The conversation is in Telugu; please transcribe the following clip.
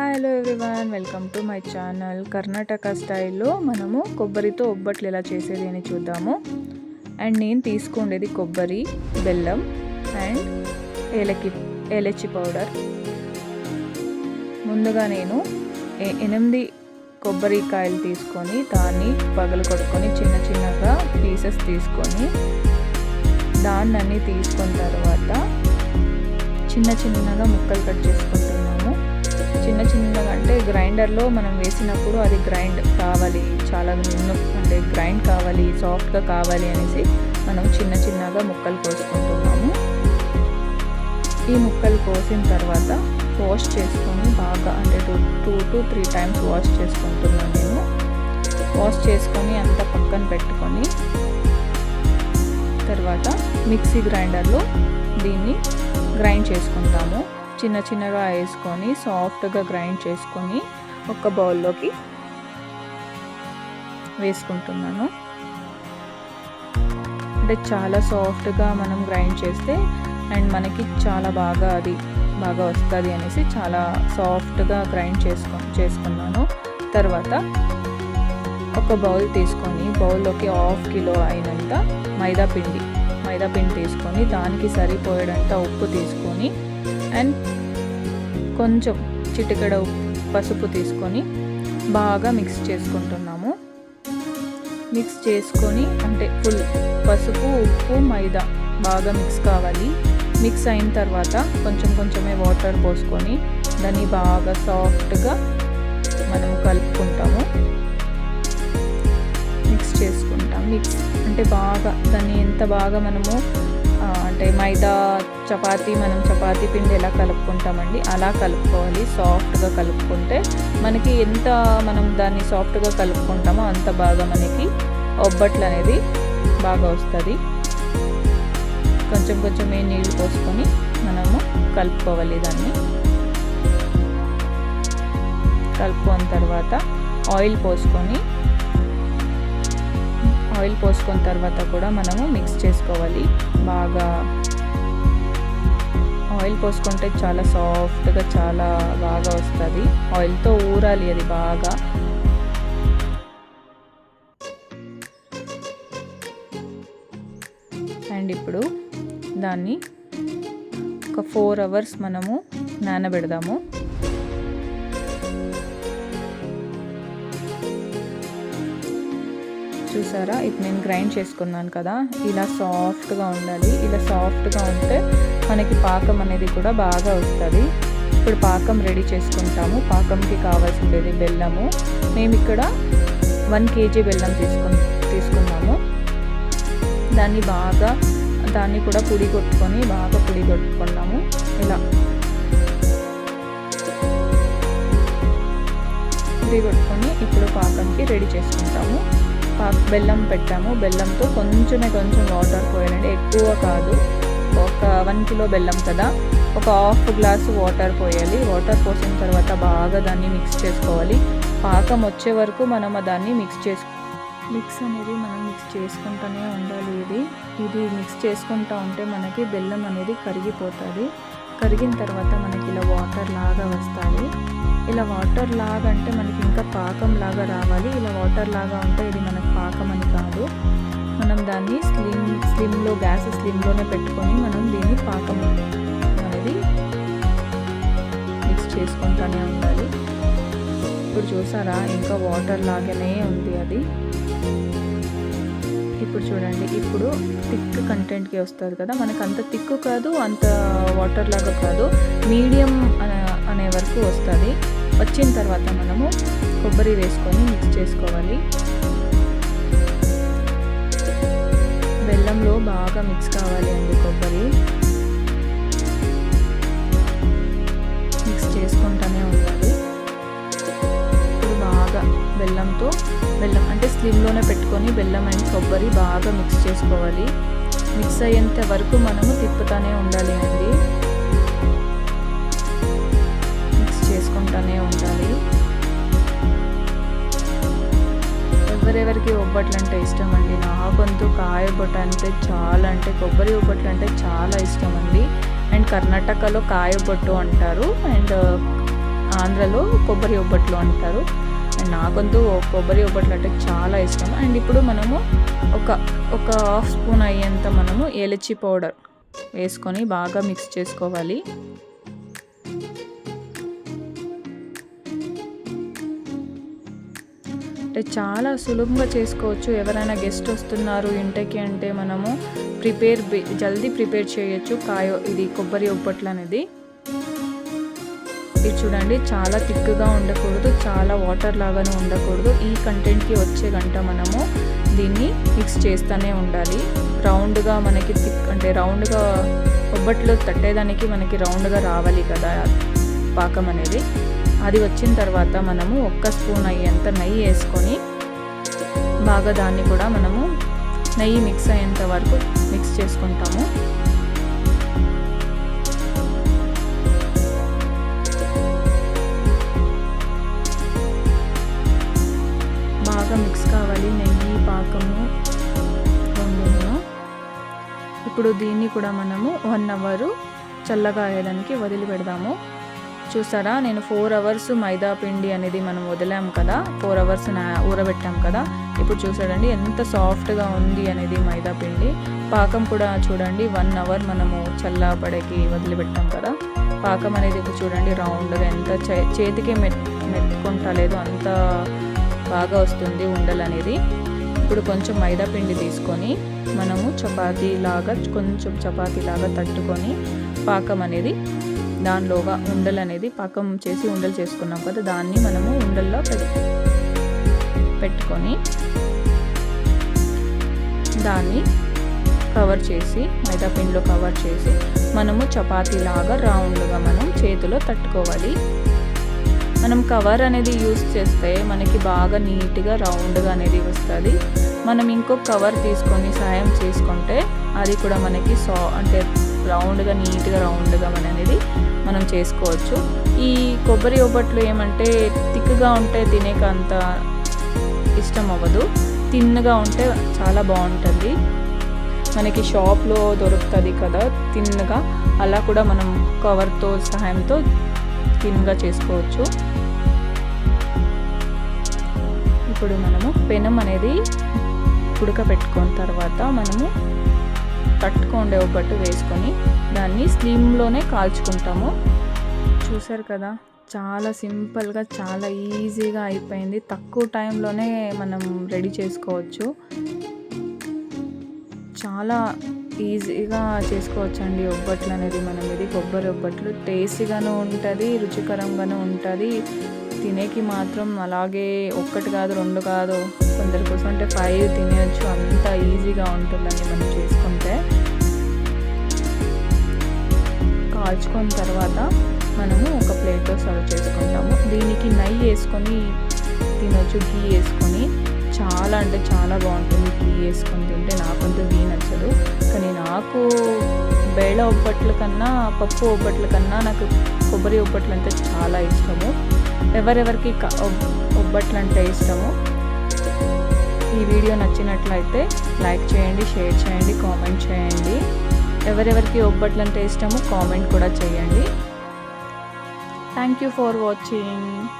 Hello everyone welcome to my channel Karnataka స్టైల్లో మనము కొబ్బరితో ఒబ్బట్లు ఎలా చేసేది అని చూద్దాము. అండ్ నేను తీసుకుండేది కొబ్బరి బెల్లం అండ్ ఏలకి ఏలచి పౌడర్. ముందుగా నేను ఎనిమిది కొబ్బరికాయలు తీసుకొని దాన్ని పగలు కొట్టుకొని చిన్న చిన్నగా పీసెస్ తీసుకొని దాన్ని తీసుకున్న తర్వాత చిన్న చిన్నగా ముక్కలు కట్ చేసుకుంటాను చిన్న చిన్నగా అంటే గ్రైండర్లో మనం వేసినప్పుడు అది గ్రైండ్ కావాలి చాలా నూనె అంటే గ్రైండ్ కావాలి సాఫ్ట్గా కావాలి అనేసి మనం చిన్న చిన్నగా ముక్కలు కోసుకుంటున్నాము. ఈ ముక్కలు కోసిన తర్వాత వాష్ చేసుకొని బాగా అంటే two two to three times wash చేసుకుంటున్నాను నేను. వాష్ చేసుకొని అంతా పక్కన పెట్టుకొని తర్వాత మిక్సీ గ్రైండర్లో దీన్ని గ్రైండ్ చేసుకుంటాము. చిన్న చిన్నగా వేసుకొని సాఫ్ట్గా గ్రైండ్ చేసుకొని ఒక బౌల్లోకి వేసుకుంటున్నాను. అంటే చాలా సాఫ్ట్గా మనం గ్రైండ్ చేస్తే అండ్ మనకి చాలా బాగా అది బాగా వస్తుంది అనేసి చాలా సాఫ్ట్గా గ్రైండ్ చేసుకో చేసుకున్నాను. తర్వాత ఒక బౌల్ తీసుకొని బౌల్లోకి హాఫ్ కిలో అయినంత మైదా పిండి మైదా పిండి తీసుకొని దానికి సరిపోయేటంత ఉప్పు తీసుకొని అండ్ కొంచెం చిటికెడ పసుపు తీసుకొని బాగా మిక్స్ చేసుకుంటున్నాము. మిక్స్ చేసుకొని అంటే ఫుల్ పసుపు ఉప్పు మైదా బాగా మిక్స్ కావాలి. మిక్స్ అయిన తర్వాత కొంచెం కొంచెమే వాటర్ పోసుకొని దాన్ని బాగా సాఫ్ట్గా మనం కలుపుకుంటాము. మిక్స్ చేసుకుంటాం. మిక్స్ అంటే బాగా దాన్ని ఎంత బాగా మనము అంటే మైదా చపాతీ మనం చపాతీ పిండి ఎలా కలుపుకుంటామండి? అలా కలుపుకోవాలి. సాఫ్ట్గా కలుపుకుంటే మనకి ఎంత మనం దాన్ని సాఫ్ట్గా కలుపుకుంటామో అంత బాగా మనకి ఒబ్బట్లు అనేది బాగా వస్తుంది. కొంచెం కొంచెం ఏ నీళ్ళు పోసుకొని మనము కలుపుకోవాలి దాన్ని. కలుపుకున్న తర్వాత ఆయిల్ పోసుకొని ఆయిల్ పోసుకున్న తర్వాత కూడా మనము మిక్స్ చేసుకోవాలి. బాగా ఆయిల్ పోసుకుంటే చాలా సాఫ్ట్గా చాలా బాగా వస్తుంది. ఆయిల్తో ఊరాలి అది బాగా. అండ్ ఇప్పుడు దాన్ని ఒక ఫోర్ అవర్స్ మనము నానబెడదాము. చూసారా? ఇప్పుడు నేను గ్రైండ్ చేసుకున్నాను కదా. ఇలా సాఫ్ట్గా ఉండాలి. ఇలా సాఫ్ట్గా ఉంటే మనకి పాకం అనేది కూడా బాగా వస్తుంది. ఇప్పుడు పాకం రెడీ చేసుకుంటాము. పాకంకి కావాల్సింది బెల్లము. మేము ఇక్కడ వన్ కేజీ బెల్లం తీసుకు తీసుకున్నాము. దాన్ని బాగా దాన్ని కూడా పొడి కొట్టుకొని బాగా పొడి కొట్టుకున్నాము. ఇలా. పొడి కొట్టుకొని ఇప్పుడు పాకంకి రెడీ చేసుకుంటాము. పాక బెల్లం పెట్టాము. బెల్లంతో కొంచెమే కొంచెం వాటర్ పోయాలండి. ఎక్కువ కాదు. ఒక వన్ కిలో బెల్లం కదా. ఒక హాఫ్ గ్లాస్ వాటర్ పోయాలి. వాటర్ పోసిన తర్వాత బాగా దాన్ని మిక్స్ చేసుకోవాలి. పాకం వచ్చే వరకు మనం దాన్ని మిక్స్ చేసు మిక్స్ అనేది మనం మిక్స్ చేసుకుంటూనే ఉండాలి ఇది. ఇది మిక్స్ చేసుకుంటూ ఉంటే మనకి బెల్లం అనేది కరిగిపోతుంది. కరిగిన తర్వాత మనకి ఇలా వాటర్ లాగా వస్తుంది ఇలా వాటర్ లాగా అంటే మనకి ఇంకా పాకం లాగా రావాలి. ఇలా వాటర్ లాగా ఉంటే ఇది మనకి పాకం అని కాదు. మనం దాన్ని స్లిమ్ స్లిమ్లో గ్యాస్ స్లిమ్లోనే పెట్టుకొని మనం దీన్ని పాకం అనేది మిక్స్ చేసుకుంటూనే ఉండాలి. ఇప్పుడు చూసారా? ఇంకా వాటర్ లాగానే ఉంది అది. ఇప్పుడు చూడండి. ఇప్పుడు థిక్ కంటెంట్కి వస్తుంది కదా? మనకు అంత థిక్ కాదు అంత వాటర్ లాగా కాదు. మీడియం అనే వరకు వస్తుంది. వచ్చిన తర్వాత మనము కొబ్బరి వేసుకొని మిక్స్ చేసుకోవాలి. బెల్లంలో బాగా మిక్స్ కావాలి అండి కొబ్బరి. మిక్స్ చేసుకుంటూనే ఉండాలి. ఇప్పుడు బాగా బెల్లంతో బెల్లం అంటే స్లిమ్లోనే పెట్టుకొని బెల్లం అండ్ కొబ్బరి బాగా మిక్స్ చేసుకోవాలి. మిక్స్ అయ్యేంత వరకు మనము తిప్పుతూనే ఉండాలి అండి. చేసుకుంటూనే ఉండాలి. ఎవరెవరికి ఒబ్బట్లు అంటే ఇష్టం అండి నాకంతూ కాయ అంటే చాలా అంటే కొబ్బరి ఒబ్బట్లు అంటే చాలా ఇష్టం అండి అండ్ కర్ణాటకలో కాయ అంటారు. అండ్ ఆంధ్రలో కొబ్బరి ఒబ్బట్లు అంటారు. అండ్ నాకంతూ కొబ్బరి ఒబ్బట్లు అంటే చాలా ఇష్టం. అండ్ ఇప్పుడు మనము ఒక ఒక హాఫ్ స్పూన్ అయ్యేంత మనము ఎలచి పౌడర్ వేసుకొని బాగా మిక్స్ చేసుకోవాలి. చాలా సులభంగా చేసుకోవచ్చు. ఎవరైనా గెస్ట్ వస్తున్నారు ఇంటికి అంటే మనము ప్రిపేర్ జల్దీ ప్రిపేర్ చేయొచ్చు. కాయ ఇది కొబ్బరి ఒప్పట్లు అనేది. ఇది చూడండి చాలా థిక్గా ఉండకూడదు చాలా వాటర్ లాగానే ఉండకూడదు. ఈ కంటెంట్కి వచ్చే గంట మనము దీన్ని మిక్స్ చేస్తూనే ఉండాలి. రౌండ్గా మనకి థిక్ అంటే రౌండ్గా ఒబ్బట్లు తట్టేదానికి మనకి రౌండ్గా రావాలి కదా పాకం అనేది. అది వచ్చిన తర్వాత మనము ఒక్క స్పూన్ అయ్యేంత నెయ్యి వేసుకొని బాగా దాన్ని కూడా మనము నెయ్యి మిక్స్ అయ్యేంత వరకు మిక్స్ చేసుకుంటాము. బాగా మిక్స్ కావాలి నెయ్యి పాకము రెండును ఇప్పుడు దీన్ని కూడా మనము వన్ అవరు చల్లగా వేయడానికి వదిలి పెడదాము చూసారా? నేను ఫోర్ అవర్స్ మైదా పిండి అనేది మనం వదిలాం కదా. ఫోర్ అవర్స్ ఊరబెట్టాం కదా. ఇప్పుడు చూసాడండి ఎంత సాఫ్ట్గా ఉంది అనేది మైదా పిండి. పాకం కూడా చూడండి వన్ అవర్ మనము చల్లబడకి వదిలిపెట్టాం కదా. పాకం అనేది ఇప్పుడు చూడండి రౌండ్గా ఎంత చేతికి మెత్ మెత్తుకుంటలేదు అంత బాగా వస్తుంది ఉండలు అనేది. ఇప్పుడు కొంచెం మైదా పిండి తీసుకొని మనము చపాతీ లాగా కొంచెం చపాతీ లాగా తట్టుకొని పాకం అనేది దానిలోగా ఉండలు అనేది పాకం చేసి ఉండలు చేసుకున్నాం కదా దాన్ని మనము ఉండల్లో పెట్టుకొని దాన్ని కవర్ చేసి మైదా పిండిలో కవర్ చేసి మనము చపాతీలాగా రౌండ్గా మనం చేతిలో తట్టుకోవాలి. మనం కవర్ అనేది యూస్ చేస్తే మనకి బాగా నీట్గా రౌండ్గా అనేది వస్తుంది. మనం ఇంకొక కవర్ తీసుకొని సాయం చేసుకుంటే అది కూడా మనకి సా అంటే రౌండ్గా నీట్గా రౌండ్గా మన అనేది మనం చేసుకోవచ్చు. ఈ కొబ్బరి ఒబ్బట్లు ఏమంటే థిక్గా ఉంటే తినేక అంత ఇష్టం అవ్వదు. తిన్నగా ఉంటే చాలా బాగుంటుంది. మనకి షాప్లో దొరుకుతుంది కదా తిన్నగా. అలా కూడా మనం కవర్తో సహాయంతో తిన్నగా చేసుకోవచ్చు. ఇప్పుడు మనము పెనం అనేది ఉడకబెట్టుకున్న తర్వాత మనము తట్టుకోండే ఒబ్బట్టు వేసుకొని దాన్ని స్లిమ్లోనే కాల్చుకుంటాము. చూసారు కదా చాలా సింపుల్గా చాలా ఈజీగా అయిపోయింది. తక్కువ టైంలోనే మనం రెడీ చేసుకోవచ్చు. చాలా ఈజీగా చేసుకోవచ్చు అండి ఒబ్బట్లు అనేది మనం. ఇది కొబ్బరి ఒబ్బట్లు. టేస్టీగాను ఉంటుంది రుచికరంగాను ఉంటుంది. తినేకి మాత్రం అలాగే ఒక్కటి కాదు రెండు కాదు కొందరి కోసం అంటే ఫైవ్ తినేయచ్చు. అంత ఈజీగా ఉంటుందండి మనం చేసుకుంటే. కాల్చుకున్న తర్వాత మనము ఒక ప్లేట్లో సర్వ్ చేసుకుంటాము. దీనికి నెయ్యి వేసుకొని తినొచ్చు గీ వేసుకొని. చాలా అంటే చాలా బాగుంటుంది గీ వేసుకొని తింటే. నాకంటూ గీ నచ్చదు. కానీ నాకు బేళ ఒబ్బట్ల కన్నా పప్పు ఒబ్బట్ల కన్నా నాకు కొబ్బరి ఒబ్బట్లు అంటే చాలా ఇష్టము. ఎవరెవరికి ఒబ్బట్లు అంటే ఇష్టము. ఈ వీడియో నచ్చినట్లయితే లైక్ చేయండి షేర్ చేయండి కామెంట్ చేయండి. ఎవరెవరికి ఒబ్బట్లు అంటే ఇష్టమో కామెంట్ కూడా చేయండి. Thank you for watching